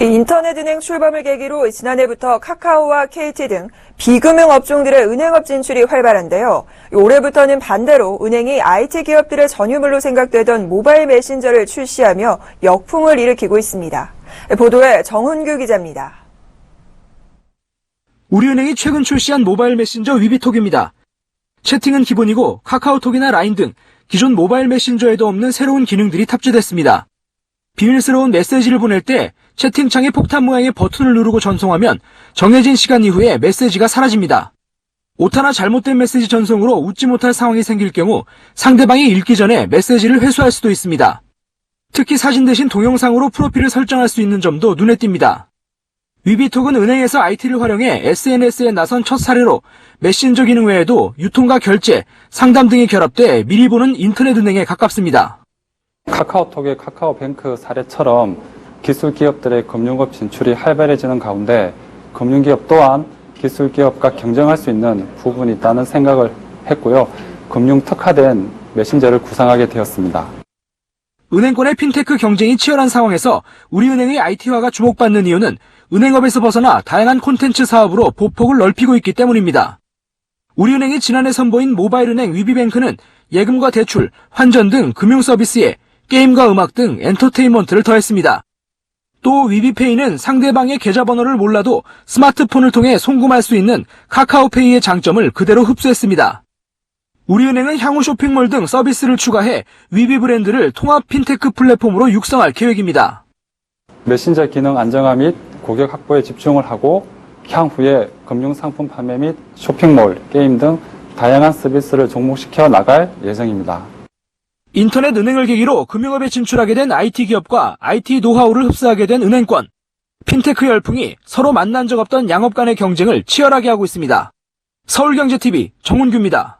이 인터넷 은행 출범을 계기로 지난해부터 카카오와 KT 등 비금융 업종들의 은행업 진출이 활발한데요. 올해부터는 반대로 은행이 IT 기업들의 전유물로 생각되던 모바일 메신저를 출시하며 역풍을 일으키고 있습니다. 보도에 정훈규 기자입니다. 우리은행이 최근 출시한 모바일 메신저 위비톡입니다. 채팅은 기본이고 카카오톡이나 라인 등 기존 모바일 메신저에도 없는 새로운 기능들이 탑재됐습니다. 비밀스러운 메시지를 보낼 때 채팅창에 폭탄 모양의 버튼을 누르고 전송하면 정해진 시간 이후에 메시지가 사라집니다. 오타나 잘못된 메시지 전송으로 웃지 못할 상황이 생길 경우 상대방이 읽기 전에 메시지를 회수할 수도 있습니다. 특히 사진 대신 동영상으로 프로필을 설정할 수 있는 점도 눈에 띕니다. 위비톡은 은행에서 IT를 활용해 SNS에 나선 첫 사례로 메신저 기능 외에도 유통과 결제, 상담 등이 결합돼 미리 보는 인터넷 은행에 가깝습니다. 카카오톡의 카카오뱅크 사례처럼 기술 기업들의 금융업 진출이 활발해지는 가운데 금융기업 또한 기술 기업과 경쟁할 수 있는 부분이 있다는 생각을 했고요. 금융 특화된 메신저를 구상하게 되었습니다. 은행권의 핀테크 경쟁이 치열한 상황에서 우리은행의 IT화가 주목받는 이유는 은행업에서 벗어나 다양한 콘텐츠 사업으로 보폭을 넓히고 있기 때문입니다. 우리은행이 지난해 선보인 모바일은행 위비뱅크는 예금과 대출, 환전 등 금융 서비스에 게임과 음악 등 엔터테인먼트를 더했습니다. 또 위비페이는 상대방의 계좌번호를 몰라도 스마트폰을 통해 송금할 수 있는 카카오페이의 장점을 그대로 흡수했습니다. 우리은행은 향후 쇼핑몰 등 서비스를 추가해 위비 브랜드를 통합 핀테크 플랫폼으로 육성할 계획입니다. 메신저 기능 안정화 및 고객 확보에 집중을 하고 향후에 금융상품 판매 및 쇼핑몰, 게임 등 다양한 서비스를 접목시켜 나갈 예정입니다. 인터넷 은행을 계기로 금융업에 진출하게 된 IT 기업과 IT 노하우를 흡수하게 된 은행권. 핀테크 열풍이 서로 만난 적 없던 양업 간의 경쟁을 치열하게 하고 있습니다. 서울경제TV 정훈규입니다.